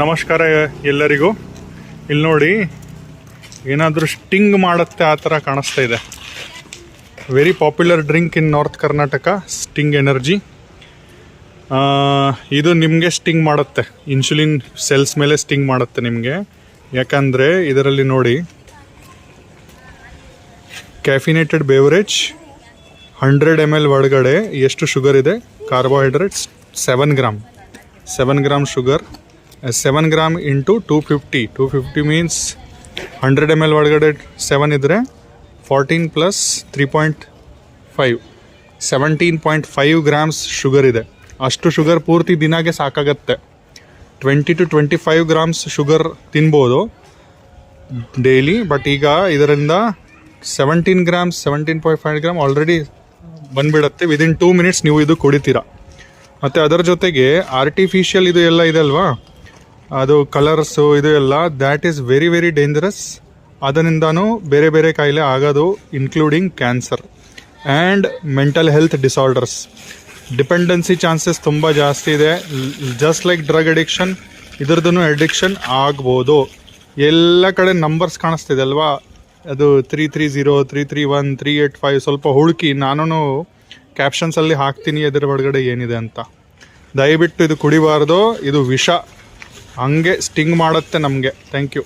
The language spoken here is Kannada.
ನಮಸ್ಕಾರ ಎಲ್ಲರಿಗೂ. ಇಲ್ಲಿ ನೋಡಿ, ಏನಾದರೂ ಸ್ಟಿಂಗ್ ಮಾಡುತ್ತೆ ಆ ಥರ ಕಾಣಿಸ್ತಾ ಇದೆ. Very popular drink in north Karnataka Sting energy ಇದು ನಿಮಗೆ ಸ್ಟಿಂಗ್ ಮಾಡುತ್ತೆ. ಇನ್ಸುಲಿನ್ ಸೆಲ್ಸ್ ಮೇಲೆ ಸ್ಟಿಂಗ್ ಮಾಡುತ್ತೆ ನಿಮಗೆ. ಯಾಕಂದರೆ ಇದರಲ್ಲಿ ನೋಡಿ caffeinated beverage hundred M L ಒಳಗಡೆ ಎಷ್ಟು ಶುಗರ್ ಇದೆ? Carbohydrates seven gram seven gram sugar seven gram into two fifty two fifty means hundred M L ಒಳಗಡೆ ಸೆವೆನ್ ಇದ್ದರೆ fourteen plus three point five seventeen point five grams sugar ಇದೆ. ಅಷ್ಟು ಶುಗರ್ ಪೂರ್ತಿ ದಿನಾಗೆ ಸಾಕಾಗತ್ತೆ. Twenty to twenty five grams sugar ತಿನ್ಬೋದು ಡೈಲಿ ಬಟ್ ಈಗ ಇದರಿಂದ seventeen grams seventeen point five gram already ಬಂದುಬಿಡತ್ತೆ. Within two minutes ನೀವು ಇದು ಕುಡಿತೀರಾ. ಮತ್ತು ಅದರ ಜೊತೆಗೆ ಆರ್ಟಿಫಿಷಿಯಲ್ ಇದು ಎಲ್ಲ ಇದೆ ಅಲ್ವಾ? ಅದು ಕಲರ್ಸು ಇದು ಎಲ್ಲ that is very very dangerous ಅದರಿಂದನೂ ಬೇರೆ ಬೇರೆ ಕಾಯಿಲೆ ಆಗೋದು including cancer and mental health disorders dependency chances ತುಂಬ ಜಾಸ್ತಿ ಇದೆ. ಜಸ್ಟ್ ಲೈಕ್ ಡ್ರಗ್ ಅಡಿಕ್ಷನ್ ಇದ್ರದ್ದು ಅಡಿಕ್ಷನ್ ಆಗ್ಬೋದು. ಎಲ್ಲ ಕಡೆ ನಂಬರ್ಸ್ ಕಾಣಿಸ್ತಿದೆ ಅಲ್ವಾ? ಅದು three three zero three three one three eight five ಸ್ವಲ್ಪ ಹುಡುಕಿ ನಾನು ಕ್ಯಾಪ್ಷನ್ಸಲ್ಲಿ ಹಾಕ್ತೀನಿ ಅದರ ಒಳಗಡೆ ಏನಿದೆ ಅಂತ. ದಯವಿಟ್ಟು ಇದು ಕುಡಿಬಾರ್ದು, ಇದು ವಿಷ. ಹಂಗೆ ಸ್ಟಿಂಗ್ ಮಾಡುತ್ತೆ ನಮಗೆ. Thank you